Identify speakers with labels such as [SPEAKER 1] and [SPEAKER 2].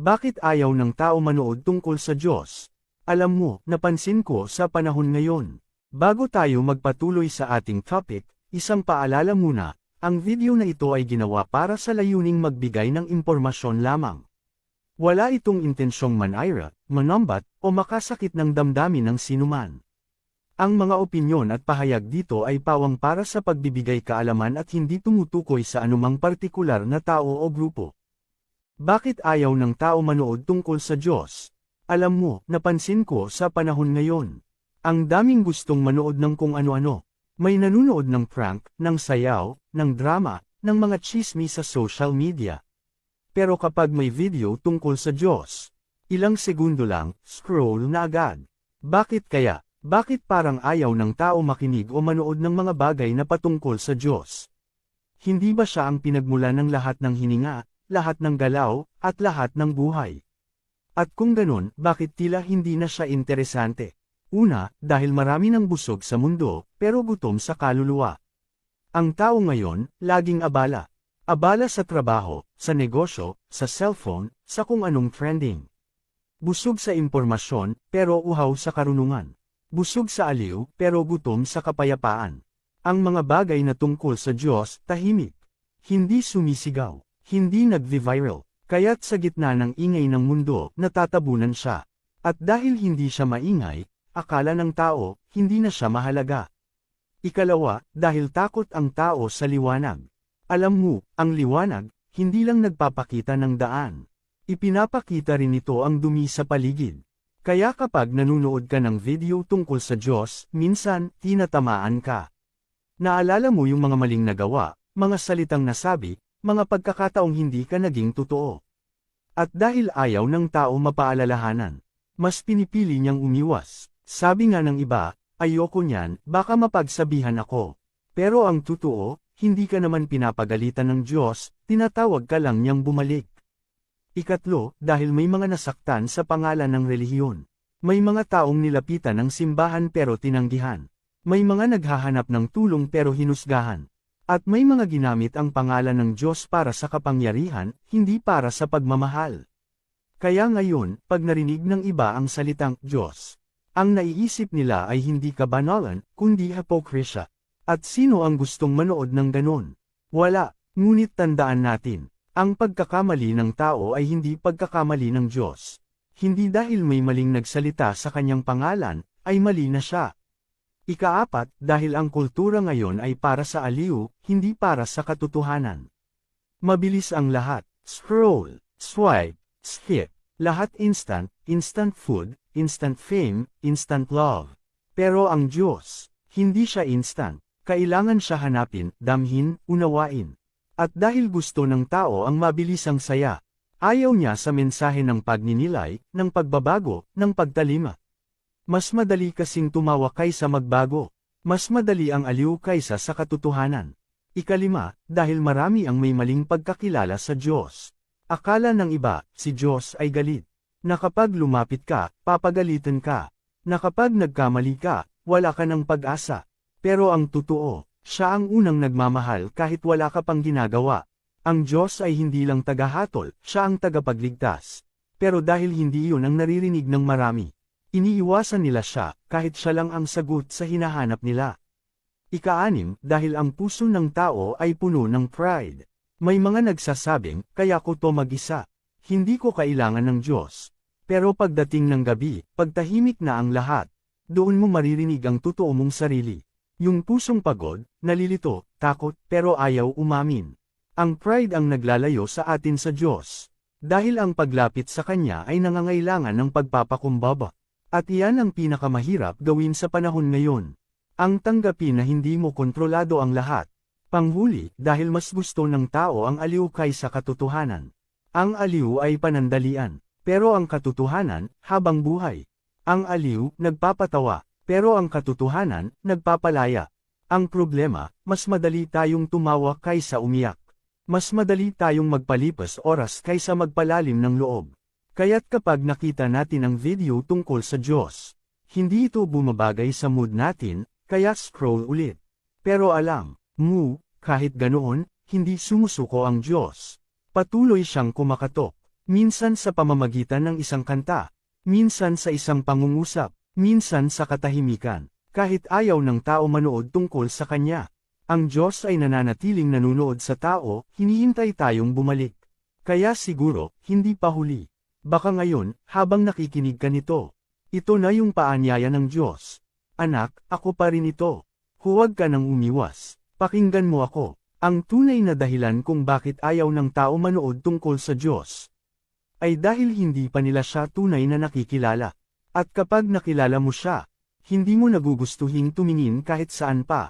[SPEAKER 1] Bakit ayaw ng tao manood tungkol sa Diyos? Alam mo, napansin ko sa panahon ngayon. Bago tayo magpatuloy sa ating topic, isang paalala muna, ang video na ito ay ginawa para sa layuning magbigay ng impormasyon lamang. Wala itong intensyong manira, manambat, o makasakit ng damdamin ng sinuman. Ang mga opinyon at pahayag dito ay pawang para sa pagbibigay kaalaman at hindi tumutukoy sa anumang partikular na tao o grupo. Bakit ayaw ng tao manood tungkol sa Diyos? Alam mo, napansin ko sa panahon ngayon. Ang daming gustong manood ng kung ano-ano. May nanunood ng prank, ng sayaw, ng drama, ng mga chismi sa social media. Pero kapag may video tungkol sa Diyos, ilang segundo lang, scroll na agad. Bakit kaya? Bakit parang ayaw ng tao makinig o manood ng mga bagay na patungkol sa Diyos? Hindi ba siya ang pinagmula ng lahat ng hininga, lahat ng galaw, at lahat ng buhay. At kung ganun, bakit tila hindi na siya interesante? Una, dahil marami ng busog sa mundo, pero gutom sa kaluluwa. Ang tao ngayon, laging abala. Abala sa trabaho, sa negosyo, sa cellphone, sa kung anong trending. Busog sa impormasyon, pero uhaw sa karunungan. Busog sa aliw, pero gutom sa kapayapaan. Ang mga bagay na tungkol sa Diyos, tahimik. Hindi sumisigaw. Hindi nag-viral, kaya't sa gitna ng ingay ng mundo, natatabunan siya. At dahil hindi siya maingay, akala ng tao, hindi na siya mahalaga. Ikalawa, dahil takot ang tao sa liwanag. Alam mo, ang liwanag, hindi lang nagpapakita ng daan. Ipinapakita rin ito ang dumi sa paligid. Kaya kapag nanunood ka ng video tungkol sa Diyos, minsan, tinatamaan ka. Naalala mo yung mga maling nagawa, mga salitang nasabi, mga pagkakataong hindi ka naging totoo. At dahil ayaw ng tao mapaalalahanan, mas pinipili niyang umiwas. Sabi nga ng iba, ayoko niyan, baka mapagsabihan ako. Pero ang totoo, hindi ka naman pinapagalitan ng Diyos, tinatawag ka lang niyang bumalik. Ikatlo, dahil may mga nasaktan sa pangalan ng relihiyon. May mga taong nilapitan ng simbahan pero tinanggihan. May mga naghahanap ng tulong pero hinusgahan. At may mga ginamit ang pangalan ng Diyos para sa kapangyarihan, hindi para sa pagmamahal. Kaya ngayon, pag narinig ng iba ang salitang Diyos, ang naiisip nila ay hindi kabanalan, kundi hipokrisya. At sino ang gustong manood ng ganon? Wala, ngunit tandaan natin, ang pagkakamali ng tao ay hindi pagkakamali ng Diyos. Hindi dahil may maling nagsalita sa kanyang pangalan, ay mali na siya. Ikaapat, dahil ang kultura ngayon ay para sa aliw, hindi para sa katotohanan. Mabilis ang lahat, scroll, swipe, skip, lahat instant, instant food, instant fame, instant love. Pero ang Diyos, hindi siya instant, kailangan siya hanapin, damhin, unawain. At dahil gusto ng tao ang mabilisang saya, ayaw niya sa mensahe ng pagninilay, ng pagbabago, ng pagtalima. Mas madali kasing tumawa kaysa magbago. Mas madali ang aliw kaysa sa katotohanan. Ikalima, dahil marami ang may maling pagkakilala sa Diyos. Akala ng iba, si Diyos ay galit. Na lumapit ka, papagalitan ka. Na nagkamali ka, wala ka ng pag-asa. Pero ang totoo, siya ang unang nagmamahal kahit wala ka pang ginagawa. Ang Diyos ay hindi lang tagahatol, siya ang tagapagligtas. Pero dahil hindi yun ang naririnig ng marami, Iniiwasan nila siya, kahit siya lang ang sagot sa hinahanap nila. Ikaanim, dahil ang puso ng tao ay puno ng pride. May mga nagsasabing, kaya ko to mag-isa. Hindi ko kailangan ng Diyos. Pero pagdating ng gabi, pagtahimik na ang lahat, doon mo maririnig ang totoo mong sarili. Yung pusong pagod, nalilito, takot, pero ayaw umamin. Ang pride ang naglalayo sa atin sa Diyos. Dahil ang paglapit sa Kanya ay nangangailangan ng pagpapakumbaba. At iyan ang pinakamahirap gawin sa panahon ngayon. Ang tanggapin na hindi mo kontrolado ang lahat. Panghuli, dahil mas gusto ng tao ang aliw kaysa katotohanan. Ang aliw ay panandalian, pero ang katotohanan, habang buhay. Ang aliw, nagpapatawa, pero ang katotohanan, nagpapalaya. Ang problema, mas madali tayong tumawa kaysa umiyak. Mas madali tayong magpalipas oras kaysa magpalalim ng loob. Kaya't kapag nakita natin ang video tungkol sa Diyos, hindi ito bumabagay sa mood natin, kaya scroll ulit. Pero alam, mo, kahit ganoon, hindi sumusuko ang Diyos. Patuloy siyang kumakatok. Minsan sa pamamagitan ng isang kanta, minsan sa isang pangungusap, minsan sa katahimikan, kahit ayaw ng tao manood tungkol sa kanya. Ang Diyos ay nananatiling nanunood sa tao, hinihintay tayong bumalik. Kaya siguro, hindi pa huli. Baka ngayon, habang nakikinig ka nito, ito na yung paanyaya ng Diyos. Anak, ako pa rin ito. Huwag ka nang umiwas. Pakinggan mo ako. Ang tunay na dahilan kung bakit ayaw ng tao manood tungkol sa Diyos ay dahil hindi pa nila siya tunay na nakikilala. At kapag nakilala mo siya, hindi mo nagugustuhing tumingin kahit saan pa.